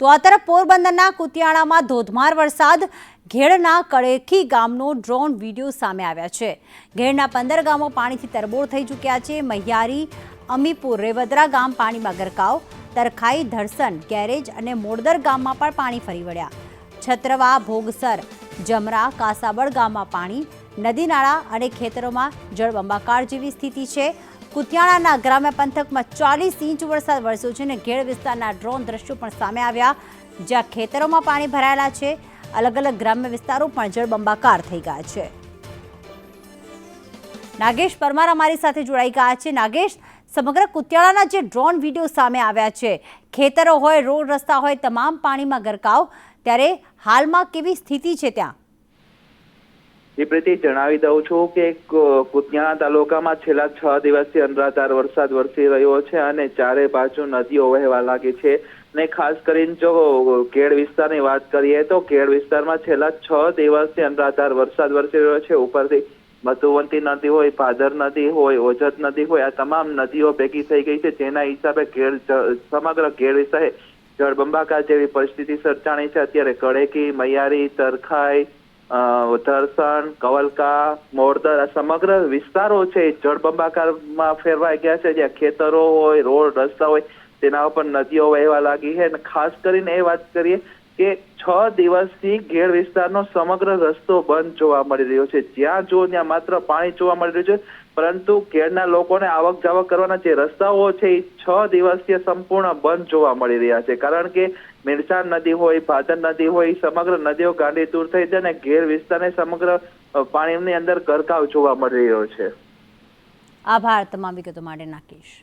તો આ તરફ પોરબંદરના કુતિયાણામાં ધોધમાર વરસાદ, ઘેડના કડેખી ગામનો ડ્રોન વીડિયો સામે આવ્યા છે. ઘેડના પંદર ગામો પાણીથી તરબોળ થઈ ચૂક્યા છે. મહિયારી, અમીપુર, રેવદરા ગામ પાણીમાં ગરકાવ, તરખાઈ, ધરસન, ગેરેજ અને મોડદર ગામમાં પણ પાણી ફરી વળ્યા. છત્રવા, ભોગસર, જમરા કાસાબળ ગામમાં પાણી નદી નાળા અને ખેતરોમાં જળબંબાકાર જેવી સ્થિતિ છે. કુતિયાણાના ગ્રામ્ય પંથકમાં ચાલીસ ઇંચ વરસાદ વરસ્યો છે અને ઘેડ વિસ્તારના ડ્રોન દ્રશ્યો પણ સામે આવ્યા. જ્યાં ખેતરોમાં પાણી ભરાયેલા છે. અલગ અલગ ગ્રામ્ય વિસ્તારો પણ જળબંબાકાર થઈ ગયા છે. નાગેશ પરમાર અમારી સાથે જોડાઈ ગયા છે. નાગેશ, સમગ્ર કુતિયાળાના જે ડ્રોન વીડિયો સામે આવ્યા છે, ખેતરો હોય, રોડ રસ્તા હોય, તમામ પાણીમાં ગરકાવ. ત્યારે હાલમાં કેવી સ્થિતિ છે ત્યાં? એ જણાવી દઉં છું કે કુતિયાણા તાલુકામાં છેલ્લા છ દિવસથી અનરાધાર વરસાદ વરસી રહ્યો છે અને ચારે બાજુ નદીઓ વહેવા લાગી છે. ને ખાસ કરીને જો કેળ વિસ્તારની વાત કરીએ તો કેળ વિસ્તારમાં છેલ્લા છ દિવસથી અનરાધાર વરસાદ વરસી રહ્યો છે. ઉપરથી મધુવંતી નદી હોય, ભાદર નદી હોય, ઓજત નદી હોય, આ તમામ નદીઓ ભેગી થઈ ગઈ છે. જેના હિસાબે કેળ સમગ્ર કેળ વિસ્તારે જળબંબાકાર જેવી પરિસ્થિતિ સર્જાણી છે. અત્યારે કડેકી, મૈયારી, તરખાઈ ધરસણ કવલકા, મોરદર આ સમગ્ર વિસ્તારો છે એ જળબંબાકારમાં ફેરવાઈ ગયા છે. જ્યાં ખેતરો હોય, રોડ, રસ્તા હોય, તેના ઉપર નદીઓ વહેવા લાગી છે. અને ખાસ કરીને એ વાત કરીએ કે છ દિવસથી ઘેડ વિસ્તારનો સમગ્ર રસ્તો બંધ જોવા મળી રહ્યો છે. જ્યાં જો ત્યાં માત્ર પાણી જોવા મળી રહ્યું છે, પરંતુ ઘેડના લોકોને આવક જાવક કરવાના જે રસ્તાઓ છે એ છ દિવસથી સંપૂર્ણ બંધ જોવા મળી રહ્યા છે. કારણ કે મિરસાણ નદી હોય, ભાદર નદી હોય સમગ્ર નદીઓ ગાંડી દૂર થઈ છે અને ઘેર વિસ્તારને સમગ્ર પાણીની અંદર ગરકાવ જોવા મળી રહ્યો છે. આભાર. તમામ વિગતો માટે નાગેશ